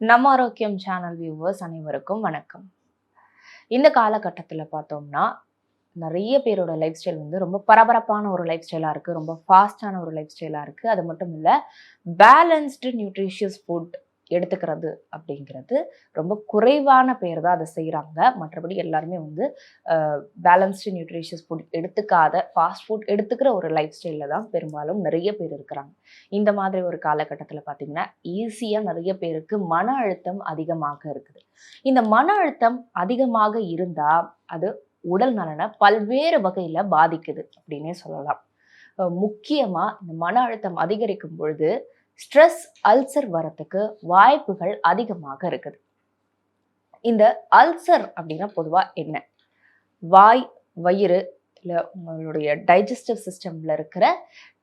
நம்ம ஆரோக்கியம் channel viewers அனைவருக்கும் வணக்கம். இந்த காலகட்டத்தில் பார்த்தோம்னா நிறைய பேரோட லைஃப் ஸ்டைல் வந்து ரொம்ப பரபரப்பான ஒரு லைஃப் ஸ்டைலாக இருக்குது ரொம்ப ஃபாஸ்டான ஒரு லைஃப் ஸ்டைலாக இருக்குது அது மட்டும் இல்லை பேலன்ஸ்டு நியூட்ரிஷியஸ் ஃபுட் எடுத்துக்கிறது அப்படிங்கிறது ரொம்ப குறைவான பேர் தான் அதை செய்கிறாங்க மற்றபடி எல்லாருமே வந்து பேலன்ஸ்டு நியூட்ரிஷியஸ் ஃபுட் எடுத்துக்காத ஃபாஸ்ட் ஃபுட் எடுத்துக்கிற ஒரு லைஃப் ஸ்டைலில் தான் பெரும்பாலும் நிறைய பேர் இருக்கிறாங்க. இந்த மாதிரி ஒரு காலகட்டத்தில் பார்த்திங்கன்னா ஈஸியாக நிறைய பேருக்கு மன அழுத்தம் அதிகமாக இருக்குது. இந்த மன அழுத்தம் அதிகமாக இருந்தால் அது உடல் நலனை பல்வேறு வகையில் பாதிக்குது அப்படின்னே சொல்லலாம். முக்கியமாக இந்த மன அழுத்தம் அதிகரிக்கும் பொழுது ஸ்ட்ரெஸ் அல்சர் வரத்துக்கு வாய்ப்புகள் அதிகமாக இருக்குது. இந்த அல்சர் அப்படின்னா பொதுவாக என்ன? வாய் வயிறு இல்லை உங்களுடைய டைஜஸ்டிவ் சிஸ்டமில் இருக்கிற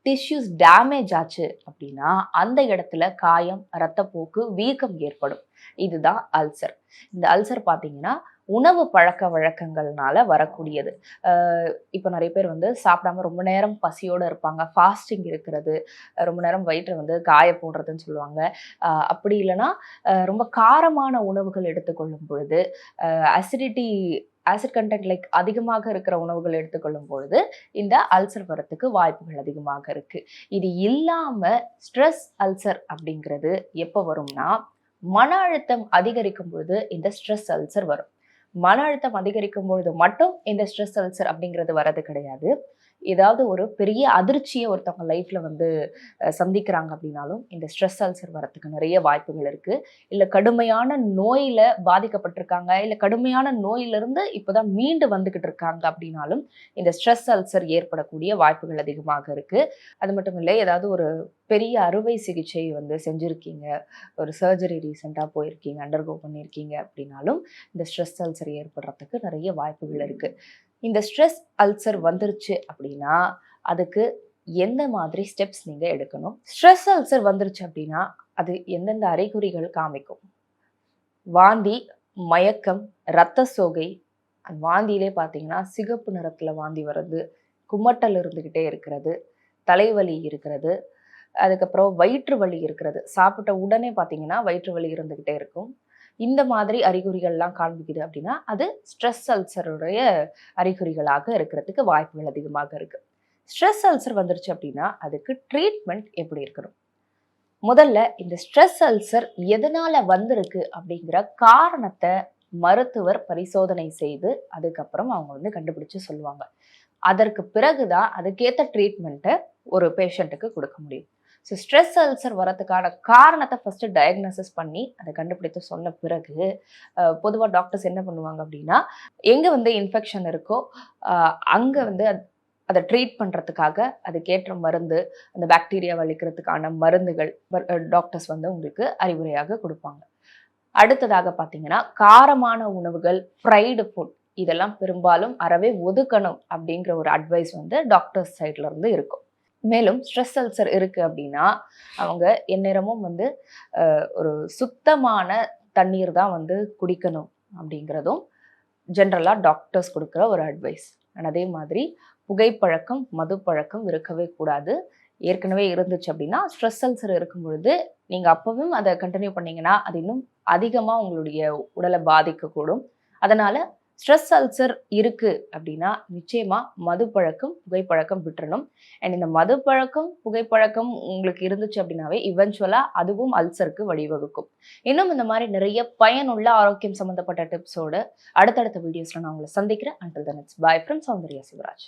டிஷ்யூஸ் டேமேஜ் ஆச்சு அப்படின்னா அந்த இடத்துல காயம் ரத்தப்போக்கு வீக்கம் ஏற்படும். இதுதான் அல்சர் இந்த அல்சர் பார்த்தீங்கன்னா உணவு பழக்க வழக்கங்கள்னால வரக்கூடியது. இப்போ நிறைய பேர் வந்து சாப்பிடாம ரொம்ப நேரம் பசியோடு இருப்பாங்க. ஃபாஸ்டிங் இருக்கிறது ரொம்ப நேரம் வயிற்றை வந்து காய போடுறதுன்னு சொல்லுவாங்க. அப்படி இல்லைன்னா ரொம்ப காரமான உணவுகள் எடுத்துக்கொள்ளும் பொழுது அசிடிட்டி ஆசிட் கண்டென்ட் லைக் அதிகமாக இருக்கிற உணவுகள் எடுத்துக்கொள்ளும் பொழுது இந்த அல்சர் வரத்துக்கு வாய்ப்புகள் அதிகமாக இருக்கு. இது இல்லாம ஸ்ட்ரெஸ் அல்சர் அப்படிங்கிறது எப்போ வரும்னா மன அழுத்தம் அதிகரிக்கும் பொழுது இந்த ஸ்ட்ரெஸ் அல்சர் வரும். மன அழுத்தம் அதிகரிக்கும் பொழுது மட்டும் இந்த ஸ்ட்ரெஸ் அல்சர் அப்படிங்கிறது வரது கிடையாது. ஏதாவது ஒரு பெரிய அதிர்ச்சியை ஒருத்தவங்க லைஃப்பில் வந்து சந்திக்கிறாங்க அப்படின்னாலும் இந்த ஸ்ட்ரெஸ் அல்சர் வரத்துக்கு நிறைய வாய்ப்புகள் இருக்குது இல்லை கடுமையான நோயில் பாதிக்கப்பட்டிருக்காங்க. இல்லை கடுமையான நோயிலிருந்து இப்போ தான் மீண்டு வந்துக்கிட்டு இருக்காங்க அப்படின்னாலும் இந்த ஸ்ட்ரெஸ் அல்சர் ஏற்படக்கூடிய வாய்ப்புகள் அதிகமாக இருக்குது அது மட்டும் இல்லை ஏதாவது ஒரு பெரிய அறுவை சிகிச்சை வந்து செஞ்சுருக்கீங்க. ஒரு சர்ஜரி ரீசெண்டாக போயிருக்கீங்க அண்டர்கோ பண்ணியிருக்கீங்க அப்படின்னாலும் இந்த ஸ்ட்ரெஸ் அல்சர் ஏற்படுறதுக்கு நிறைய வாய்ப்புகள் இருக்குது இந்த ஸ்ட்ரெஸ் அல்சர் வந்துருச்சு அப்படின்னா அதுக்கு எந்த மாதிரி ஸ்டெப்ஸ் நீங்கள் எடுக்கணும்? ஸ்ட்ரெஸ் அல்சர் வந்துருச்சு அப்படின்னா அது எந்தெந்த அறிகுறிகள் காமிக்கும்? வாந்தி மயக்கம் இரத்த சோகை அந்த வாந்தியிலே பார்த்தீங்கன்னா சிகப்பு நிறத்தில் வாந்தி வர்றது குமட்டல் இருந்துக்கிட்டே இருக்கிறது தலைவலி இருக்கிறது அதுக்கப்புறம் வயிற்று வலி இருக்கிறது. சாப்பிட்ட உடனே பார்த்தீங்கன்னா வயிற்று வலி இருந்துக்கிட்டே இருக்கும். இந்த மாதிரி அறிகுறிகள்லாம் காண்பிக்குது அப்படின்னா அது ஸ்ட்ரெஸ் அல்சருடைய அறிகுறிகளாக இருக்கிறதுக்கு வாய்ப்புகள் அதிகமாக இருக்கு. ஸ்ட்ரெஸ் அல்சர் வந்துருச்சு அப்படின்னா அதுக்கு ட்ரீட்மெண்ட் எப்படி இருக்கணும்? முதல்ல இந்த ஸ்ட்ரெஸ் அல்சர் எதனால வந்திருக்கு அப்படிங்கிற காரணத்தை மருத்துவர் பரிசோதனை செய்து அதுக்கப்புறம் அவங்க வந்து கண்டுபிடிச்சு சொல்லுவாங்க. அதற்கு பிறகுதான் அதுக்கேற்ற ட்ரீட்மெண்ட்டை ஒரு பேஷண்ட்டுக்கு கொடுக்க முடியும். ஸோ ஸ்ட்ரெஸ் அல்சர் வரதுக்கான காரணத்தை ஃபஸ்ட்டு டயக்னோசிஸ் பண்ணி அதை கண்டுபிடித்து சொன்ன பிறகு பொதுவாக டாக்டர்ஸ் என்ன பண்ணுவாங்க அப்படின்னா எங்கே வந்து இன்ஃபெக்ஷன் இருக்கோ அங்கே வந்து அதை ட்ரீட் பண்ணுறதுக்காக அதுக்கேற்ற மருந்து அந்த பாக்டீரியா வலிக்கிறதுக்கான மருந்துகள் டாக்டர்ஸ் வந்து உங்களுக்கு அறிவுரையாக கொடுப்பாங்க. அடுத்ததாக பார்த்தீங்கன்னா காரமான உணவுகள் ஃப்ரைடு ஃபுட் இதெல்லாம் பெரும்பாலும் அறவே ஒதுக்கணும் அப்படிங்கிற ஒரு அட்வைஸ் வந்து டாக்டர்ஸ் சைட்லேருந்து இருக்கும். மேலும் ஸ்ட்ரெஸ் அல்சர் இருக்குது அப்படின்னா அவங்க எந்நேரமும் வந்து ஒரு சுத்தமான தண்ணீர் தான் வந்து குடிக்கணும் அப்படிங்கிறதும் ஜென்ரலாக டாக்டர்ஸ் கொடுக்குற ஒரு அட்வைஸ் அதே மாதிரி புகைப்பழக்கம் மது பழக்கம் இருக்கவே கூடாது. ஏற்கனவே இருந்துச்சு அப்படின்னா ஸ்ட்ரெஸ் அல்சர் இருக்கும் பொழுது நீங்கள் அப்பவும் அதை கண்டினியூ பண்ணிங்கன்னா அது இன்னும் அதிகமாக உங்களுடைய உடலை பாதிக்கக்கூடும். அதனால் ஸ்ட்ரெஸ் அல்சர் இருக்கு அப்படின்னா நிச்சயமா மது பழக்கம் புகைப்பழக்கம் விட்டுறணும். அண்ட் இந்த மது பழக்கம் புகைப்பழக்கம் உங்களுக்கு இருந்துச்சு அப்படின்னாவே இவென்ச்சுவலாக அதுவும் அல்சருக்கு வழிவகுக்கும். இன்னும் இந்த மாதிரி நிறைய பயனுள்ள ஆரோக்கியம் சம்மந்தப்பட்ட டிப்ஸோடு அடுத்தடுத்த வீடியோஸில் நான் உங்களை சந்திக்கிறேன். Until then it's bye from Soundarya Sivaraj.